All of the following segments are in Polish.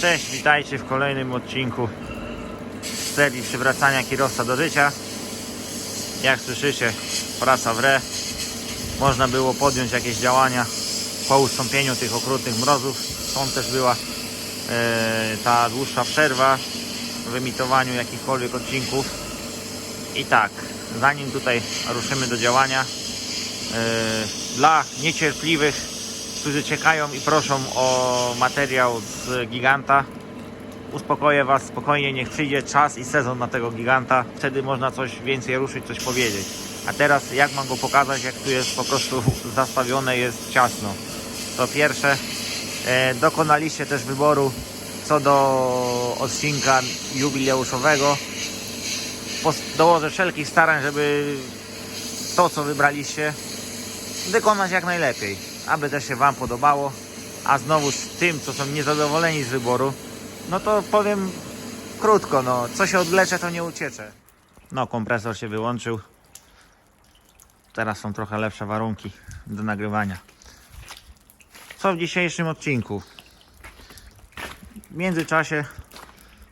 Cześć, witajcie w kolejnym odcinku z serii przywracania kierowca do życia. Jak słyszycie, praca w re. Można było podjąć jakieś działania po ustąpieniu tych okrutnych mrozów. Stąd też była e, ta dłuższa przerwa w emitowaniu jakichkolwiek odcinków. I tak, zanim tutaj ruszymy do działania, e, dla niecierpliwych, którzy czekają i proszą o materiał z giganta, uspokoję Was spokojnie, niech przyjdzie czas i sezon na tego giganta. Wtedy można coś więcej ruszyć, coś powiedzieć. A teraz jak mam go pokazać, jak tu jest po prostu zastawione, jest ciasno. To pierwsze, e, dokonaliście też wyboru co do odcinka jubileuszowego. Dołożę wszelkich starań, żeby to, co wybraliście, wykonać jak najlepiej, aby też się Wam podobało. A znowu z tym, co są niezadowoleni z wyboru, no to powiem krótko, no, co się odwlecze, to nie uciecze. No, kompresor się wyłączył. Teraz są trochę lepsze warunki do nagrywania. Co w dzisiejszym odcinku? W międzyczasie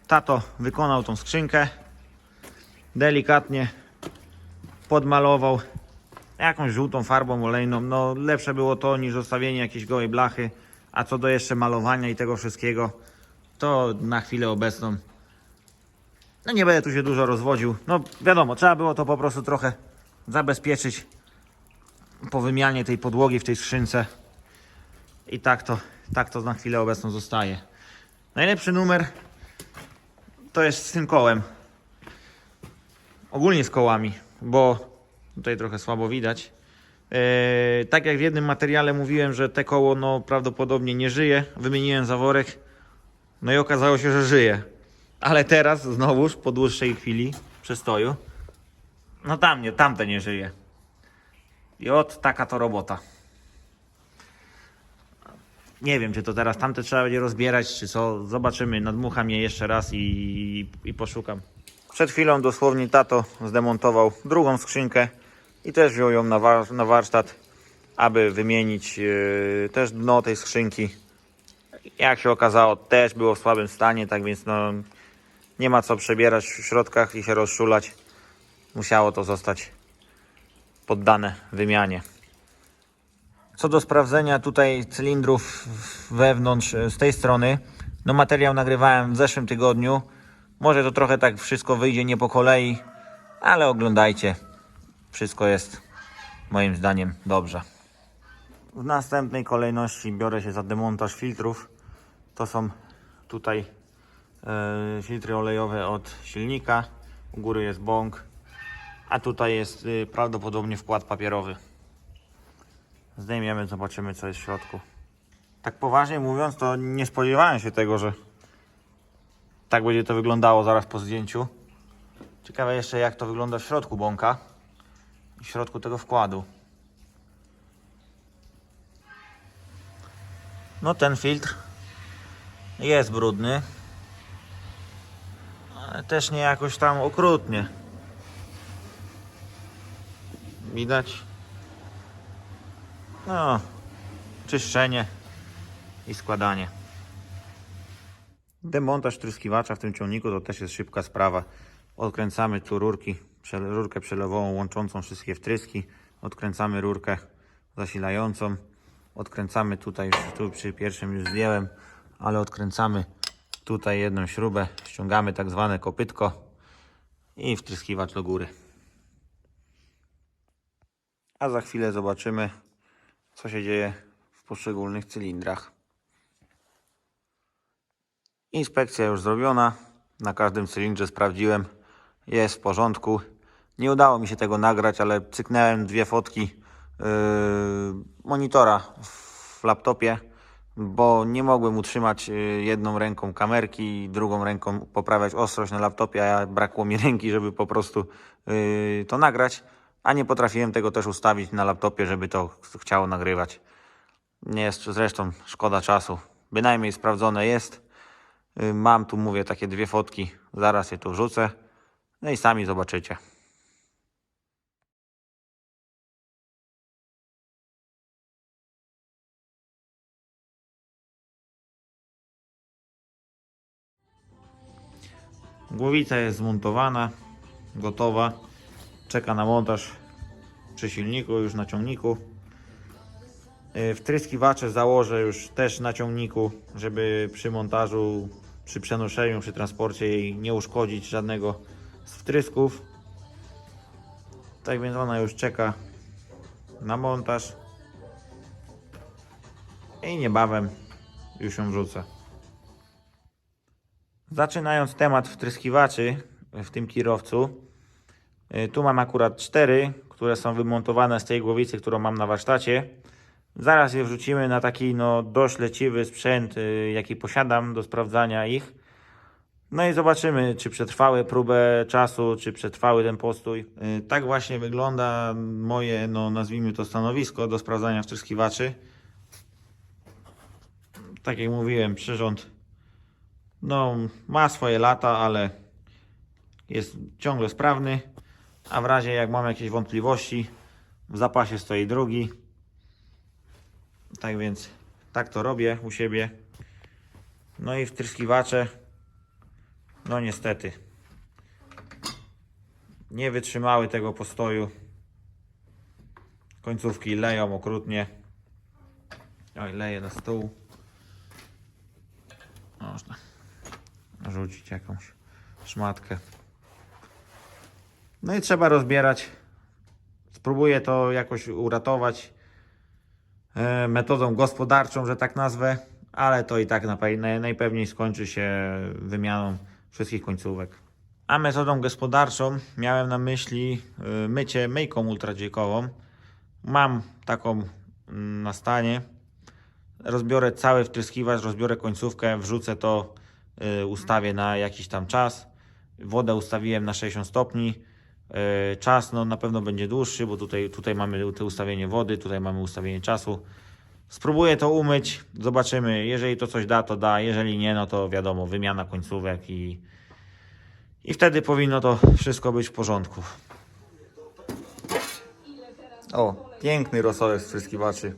tato wykonał tą skrzynkę. Delikatnie podmalował jakąś żółtą farbą olejną. No lepsze było to niż zostawienie jakiejś gołej blachy. A co do jeszcze malowania i tego wszystkiego, to na chwilę obecną no nie będę tu się dużo rozwodził. No wiadomo, trzeba było to po prostu trochę zabezpieczyć po wymianie tej podłogi w tej skrzynce. I tak to, tak to na chwilę obecną zostaje. Najlepszy numer to jest z tym kołem. Ogólnie z kołami, bo tutaj trochę słabo widać. Eee, tak jak w jednym materiale mówiłem, że te koło no, prawdopodobnie nie żyje, wymieniłem zaworek, no i okazało się, że żyje. Ale teraz znowuż po dłuższej chwili przestoju, no tam nie, tamte nie żyje. I od taka to robota. Nie wiem, czy to teraz tamte trzeba będzie rozbierać, czy co. Zobaczymy. Nadmucham je jeszcze raz i, i poszukam. Przed chwilą dosłownie tato zdemontował drugą skrzynkę i też wziął ją na, war- na warsztat, aby wymienić yy, też dno tej skrzynki. Jak się okazało, też było w słabym stanie, tak więc no, nie ma co przebierać w środkach i się rozszulać. Musiało to zostać poddane wymianie. Co do sprawdzenia tutaj cylindrów wewnątrz e, z tej strony, no materiał nagrywałem w zeszłym tygodniu. Może to trochę tak wszystko wyjdzie nie po kolei, ale oglądajcie. Wszystko jest moim zdaniem dobrze. W następnej kolejności biorę się za demontaż filtrów. To są tutaj e, filtry olejowe od silnika. U góry jest bąk, a tutaj jest y, prawdopodobnie wkład papierowy. Zdejmiemy, zobaczymy co jest w środku. Tak poważnie mówiąc, to nie spodziewałem się tego, że tak będzie to wyglądało zaraz po zdjęciu. Ciekawe jeszcze jak to wygląda w środku bąka w środku tego wkładu. No ten filtr jest brudny, ale też nie jakoś tam okrutnie. Widać? No, czyszczenie i składanie. Demontaż tryskiwacza w tym ciągniku to też jest szybka sprawa. Odkręcamy tu rurki, rurkę przelewową łączącą wszystkie wtryski. Odkręcamy rurkę zasilającą. Odkręcamy tutaj, tu przy pierwszym już zdjąłem, ale odkręcamy tutaj jedną śrubę, ściągamy tak zwane kopytko i wtryskiwacz do góry. A za chwilę zobaczymy, co się dzieje w poszczególnych cylindrach. Inspekcja już zrobiona. Na każdym cylindrze sprawdziłem. Jest w porządku. Nie udało mi się tego nagrać, ale cyknąłem dwie fotki yy, monitora w laptopie, bo nie mogłem utrzymać yy, jedną ręką kamerki i drugą ręką poprawiać ostrość na laptopie, a brakło mi ręki, żeby po prostu yy, to nagrać, a nie potrafiłem tego też ustawić na laptopie, żeby to ch- chciało nagrywać. Nie jest zresztą szkoda czasu. Bynajmniej sprawdzone jest. Y, Mam tu, mówię, takie dwie fotki. Zaraz je tu wrzucę. No i sami zobaczycie. Głowica jest zmontowana, gotowa. Czeka na montaż przy silniku, już na ciągniku. Yy, Wtryskiwacze założę już też na ciągniku, żeby przy montażu, przy przenoszeniu, przy transporcie jej nie uszkodzić żadnego z wtrysków. Tak więc ona już czeka na montaż i niebawem już ją wrzucę. Zaczynając temat wtryskiwaczy w tym kierowcu, y, tu mam akurat cztery, które są wymontowane z tej głowicy, którą mam na warsztacie. Zaraz je wrzucimy na taki no, dość leciwy sprzęt, y, jaki posiadam do sprawdzania ich. No i zobaczymy, czy przetrwały próbę czasu, czy przetrwały ten postój. Y, Tak właśnie wygląda moje, no nazwijmy to stanowisko do sprawdzania wtryskiwaczy. Tak jak mówiłem, przyrząd no, ma swoje lata, ale jest ciągle sprawny. A w razie jak mam jakieś wątpliwości, w zapasie stoi drugi. Tak więc tak to robię u siebie. No i wtryskiwacze no niestety. Nie wytrzymały tego postoju. Końcówki leją okrutnie. Oj, leje na stół. Można rzucić jakąś szmatkę. No i trzeba rozbierać. Spróbuję to jakoś uratować e, metodą gospodarczą, że tak nazwę, ale to i tak najpewniej skończy się wymianą wszystkich końcówek. A metodą gospodarczą miałem na myśli y, mycie myjką ultradziekową. Mam taką mm, na stanie. Rozbiorę cały wtryskiwacz, rozbiorę końcówkę, wrzucę to, ustawię na jakiś tam czas. Wodę ustawiłem na 60 stopni. Y, Czas no, na pewno będzie dłuższy, bo tutaj, tutaj mamy te ustawienie wody, tutaj mamy ustawienie czasu. Spróbuję to umyć, zobaczymy. Jeżeli to coś da, to da. Jeżeli nie, no to wiadomo, wymiana końcówek i, i wtedy powinno to wszystko być w porządku. O, piękny rosołek z wtryskiwaczy.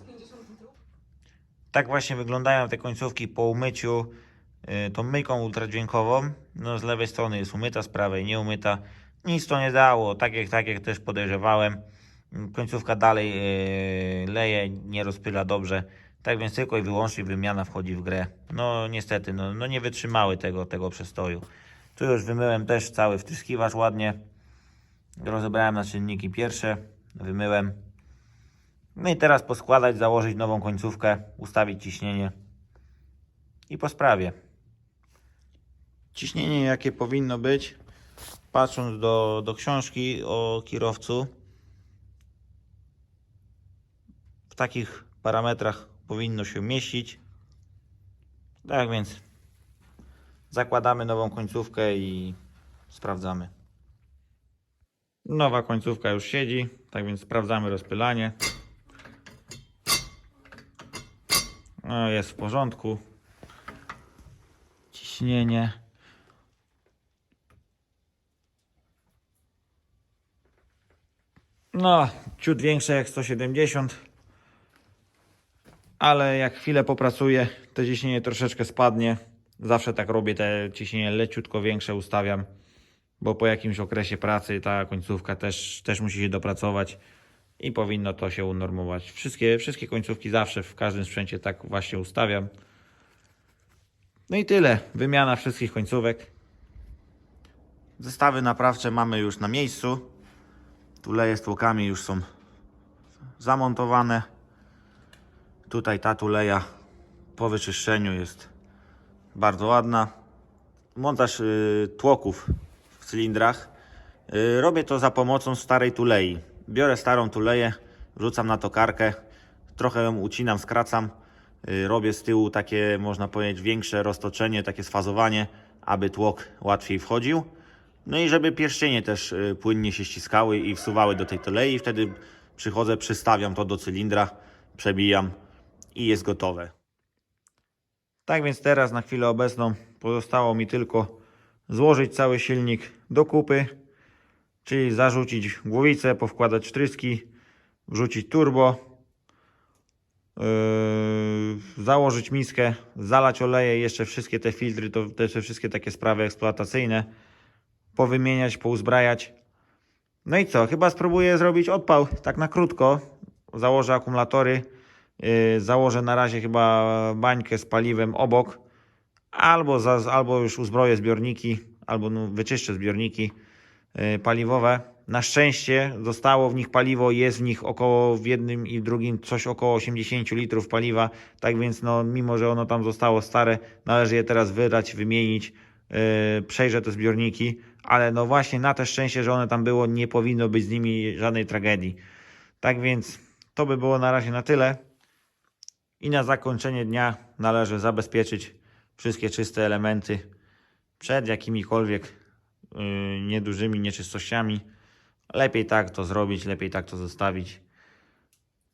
Tak właśnie wyglądają te końcówki po umyciu y, tą myjką ultradźwiękową. No z lewej strony jest umyta, z prawej nie umyta. Nic to nie dało, tak jak, tak jak też podejrzewałem. Końcówka dalej yy, leje, nie rozpyla dobrze. Tak więc tylko i wyłącznie wymiana wchodzi w grę. No niestety, no, no nie wytrzymały tego, tego przestoju. Tu już wymyłem też cały wtryskiwacz ładnie. Rozebrałem na czynniki pierwsze, wymyłem. No i teraz poskładać, założyć nową końcówkę, ustawić ciśnienie i po sprawie. Ciśnienie jakie powinno być, patrząc do, do książki o kierowcu, w takich parametrach powinno się mieścić. Tak więc zakładamy nową końcówkę i sprawdzamy. Nowa końcówka już siedzi, tak więc sprawdzamy rozpylanie. No, jest w porządku. Ciśnienie. No, ciut większe jak 170 ale jak chwilę popracuję, to ciśnienie troszeczkę spadnie. Zawsze tak robię, te ciśnienie leciutko większe ustawiam, bo po jakimś okresie pracy ta końcówka też, też musi się dopracować i powinno to się unormować. Wszystkie, wszystkie końcówki zawsze w każdym sprzęcie tak właśnie ustawiam. No i tyle. Wymiana wszystkich końcówek. Zestawy naprawcze mamy już na miejscu. Tuleje z tłokami już są zamontowane. Tutaj ta tuleja po wyczyszczeniu jest bardzo ładna. Montaż y, tłoków w cylindrach. Y, robię to za pomocą starej tulei. Biorę starą tuleję, wrzucam na tokarkę, trochę ją ucinam, skracam. Y, robię z tyłu takie, można powiedzieć, większe roztoczenie, takie sfazowanie, aby tłok łatwiej wchodził. No i żeby pierścienie też y, płynnie się ściskały i wsuwały do tej tulei. Wtedy przychodzę, przystawiam to do cylindra, przebijam i jest gotowe. Tak więc teraz na chwilę obecną pozostało mi tylko złożyć cały silnik do kupy, czyli zarzucić głowicę, powkładać wtryski, wrzucić turbo, yy, założyć miskę, zalać oleje, jeszcze wszystkie te filtry, to te wszystkie takie sprawy eksploatacyjne powymieniać, pouzbrajać. No i co? Chyba spróbuję zrobić odpał tak na krótko. Założę akumulatory. Yy, założę na razie chyba bańkę z paliwem obok. Albo, za, albo już uzbroję zbiorniki, albo no, wyczyszczę zbiorniki yy, paliwowe. Na szczęście zostało w nich paliwo, jest w nich około w jednym i w drugim coś około 80 litrów paliwa. Tak więc, no, mimo że ono tam zostało stare, należy je teraz wydać, wymienić. Yy, przejrzę te zbiorniki, ale no właśnie na te szczęście, że one tam było, nie powinno być z nimi żadnej tragedii. Tak więc to by było na razie na tyle. I na zakończenie dnia należy zabezpieczyć wszystkie czyste elementy przed jakimikolwiek yy, niedużymi nieczystościami. Lepiej tak to zrobić, lepiej tak to zostawić.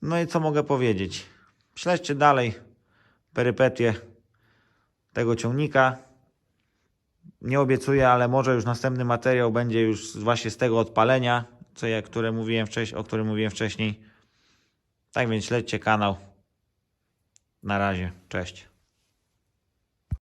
No i co mogę powiedzieć? Śledźcie dalej perypetie tego ciągnika. Nie obiecuję, ale może już następny materiał będzie już właśnie z tego odpalenia, co ja, które mówiłem wcześniej, o którym mówiłem wcześniej. Tak więc śledźcie kanał. Na razie, cześć.